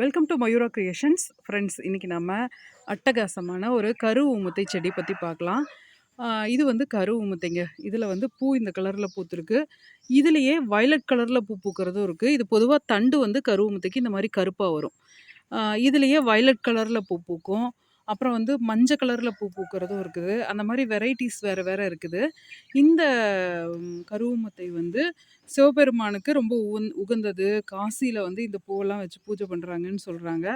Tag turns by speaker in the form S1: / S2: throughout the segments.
S1: Welcome to Mayura Creations friends இன்றைக்கி நம்ம அட்டகாசமான ஒரு கரு ஊமுத்தை செடி பற்றி பார்க்கலாம். இது வந்து கரு ஊமுத்தைங்க. இதில் வந்து பூ இந்த கலரில் பூத்துருக்கு. இதுலேயே வயலட் கலரில் பூ பூக்கிறதும் இருக்குது இது பொதுவாக தண்டு வந்து கரு ஊமுத்தைக்கு இந்த மாதிரி கருப்பாக வரும். இதுலேயே வயலட் கலரில் பூ பூக்கும். அப்புறம் வந்து மஞ்சள் கலரில் பூ பூக்கிறதும் இருக்குது. அந்த மாதிரி வெரைட்டிஸ் வேறு வேறு இருக்குது. இந்த ம், வந்து சிவபெருமானுக்கு ரொம்ப உகந்தது. காசியில் வந்து இந்த பூவெல்லாம் வச்சு பூஜை பண்ணுறாங்கன்னு சொல்கிறாங்க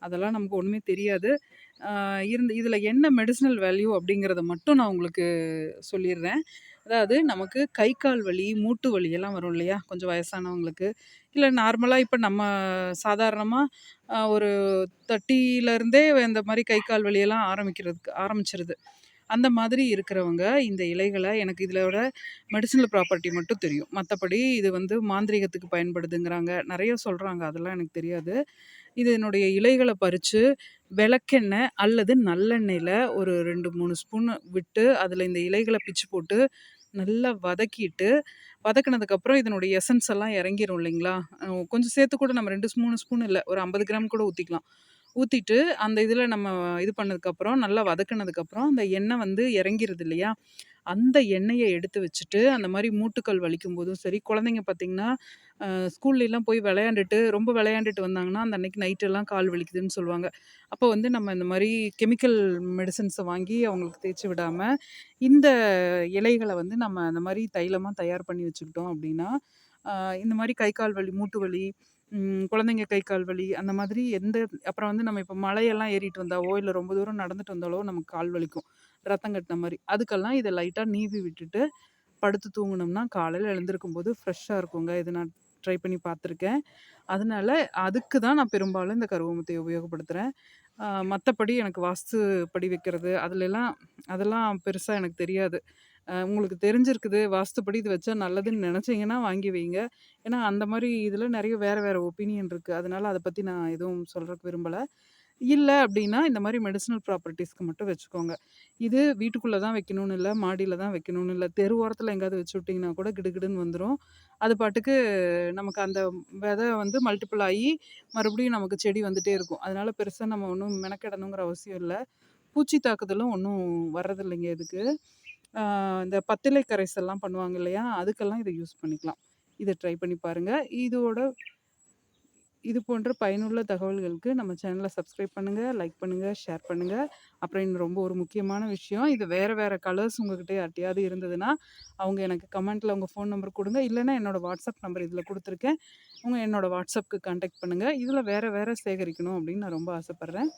S1: அதெல்லாம் நமக்கு ஒன்றுமே தெரியாது. இருந்து இருந்த இதில் என்ன மெடிசினல் வேல்யூ அப்படிங்கிறத மட்டும் நான் உங்களுக்கு சொல்லிடுறேன். அதாவது நமக்கு கை கால் வலி மூட்டு வலி எல்லாம் வரும் இல்லையா? கொஞ்சம் வயசானவங்களுக்கு. இல்லை நார்மலாக இப்போ நம்ம சாதாரணமாக ஒரு தட்டியிலருந்தே இந்த மாதிரி கை கால் வலியெல்லாம் ஆரம்பிக்கிறதுக்கு ஆரம்பிச்சிருது. அந்த மாதிரி இருக்கிறவங்க இந்த இலைகளை எனக்கு இதோட மெடிசினல் ப்ராப்பர்ட்டி மட்டும் தெரியும். மற்றபடி இது வந்து மாந்திரீகத்துக்கு பயன்படுதுங்கிறாங்க. நிறைய சொல்கிறாங்க அதெல்லாம் எனக்கு தெரியாது. இதனுடைய இலைகளை பறித்து விளக்கெண்ணெய் அல்லது நல்லெண்ணெயில் ஒரு ரெண்டு மூணு ஸ்பூன் விட்டு அதில் இந்த இலைகளை பிச்சு போட்டு நல்லா வதக்கிட்டு வதக்கினதுக்கப்புறம் இதனுடைய எசன்ஸ் எல்லாம் இறங்கிரும் இல்லைங்களா? கொஞ்சம் சேர்த்து கூட நம்ம ரெண்டு மூணு ஸ்பூன் இல்லை ஒரு ஐம்பது கிராம் கூட ஊற்றிக்கலாம் ஊற்றிட்டு அந்த இதில் நம்ம இது பண்ணதுக்கப்புறம் நல்லா வதக்குனதுக்கப்புறம் அந்த எண்ணெய் வந்து இறங்கிருது இல்லையா? அந்த எண்ணெயை எடுத்து வச்சுட்டு அந்த மாதிரி மூட்டுக்கள் வலிக்கும் போதும் சரி குழந்தைங்க பார்த்திங்கன்னா ஸ்கூல்லாம் போய் விளையாண்டுட்டு ரொம்ப விளையாண்டுட்டு வந்தாங்கன்னா அந்த அன்னைக்கு நைட்டெல்லாம் கால் வலிக்குதுன்னு சொல்லுவாங்க. அப்போ வந்து நம்ம இந்த மாதிரி கெமிக்கல் மெடிசன்ஸை வாங்கி அவங்களுக்கு தேய்ச்சி விடாமல் இந்த இலைகளை வந்து நம்ம அந்த மாதிரி தைலமாக தயார் பண்ணி வச்சுக்கிட்டோம் அப்படின்னா இந்த மாதிரி கை கால் வலி மூட்டு வலி குழந்தைங்க கை கால் வலி அந்த மாதிரி எந்த அப்புறம் வந்து நம்ம இப்போ மலையெல்லாம் ஏறிட்டு வந்தாவோ இல்லை ரொம்ப தூரம் நடந்துட்டு வந்தாலோ நமக்கு கால் வலிக்கும். ரத்தம் கட்டின மாதிரி. அதுக்கெல்லாம் இதை லைட்டாக நீவி விட்டுட்டு படுத்து தூங்கினோம்னா காலையில் எழுந்திருக்கும் போது ஃப்ரெஷ்ஷாக இருக்குங்க. இது நான் ட்ரை பண்ணி பார்த்துருக்கேன். அதனால அதுக்கு தான் நான் பெரும்பாலும் இந்த கருவமுத்தை உபயோகப்படுத்துகிறேன் மற்றபடி எனக்கு வாஸ்து படி வைக்கிறது அதுலெல்லாம் அதெல்லாம் பெருசாக எனக்கு தெரியாது. உங்களுக்கு தெரிஞ்சிருக்குது வாஸ்துப்படி இது வச்சா நல்லதுன்னு நினச்சிங்கன்னா வாங்கி வைங்க. ஏன்னா அந்த மாதிரி இதில் நிறைய வேறு வேறு ஒப்பீனியன் இருக்குது அதனால் அதை பற்றி நான் எதுவும் சொல்கிறக்கு விரும்பலை. இல்லை அப்படின்னா இந்த மாதிரி மெடிசனல் ப்ராப்பர்ட்டிஸ்க்கு மட்டும் வச்சுக்கோங்க. இது வீட்டுக்குள்ளே தான் வைக்கணும்னு இல்லை மாடியில் தான் வைக்கணும்னு இல்லை தெரு ஓரத்தில் எங்கேயாவது வச்சு விட்டிங்கன்னா கூட கிடுகிடுன்னு வந்துடும் அது பாட்டுக்கு நமக்கு அந்த விதை வந்து மல்டிபிள் ஆகி மறுபடியும் நமக்கு செடி வந்துகிட்டே இருக்கும். அதனால பெருசாக நம்ம ஒன்றும் மெனக்கிடணுங்கிற அவசியம் இல்லை. பூச்சி தாக்குதலும் ஒன்றும் வர்றதில்லைங்க இதுக்கு. இந்த பத்திலை கரைசல்லாம் பண்ணுவாங்க இல்லையா? அதுக்கெல்லாம் இதை யூஸ் பண்ணிக்கலாம். இதை ட்ரை பண்ணி பாருங்கள் இதோட இது போன்ற பயனுள்ள தகவல்களுக்கு நம்ம சேனலை சப்ஸ்கிரைப் பண்ணுங்கள் லைக் பண்ணுங்கள் ஷேர் பண்ணுங்கள் அப்புறம் இன்னும் ரொம்ப ஒரு முக்கியமான விஷயம் இது வேறு வேறு கலர்ஸ் உங்கள்கிட்ட யார்ட்டையாவது இருந்ததுன்னா அவங்க எனக்கு கமெண்ட்டில் உங்கள் ஃபோன் நம்பர் கொடுங்க. இல்லைன்னா என்னோட வாட்ஸ்அப் நம்பர் இதில் கொடுத்துருக்கேன். உங்கள் என்னோடய வாட்ஸ்அப்புக்கு கான்டாக்ட் பண்ணுங்கள் இதில் வேறு வேறு சேகரிக்கணும் அப்படின்னு நான் ரொம்ப ஆசைப்பட்றேன்.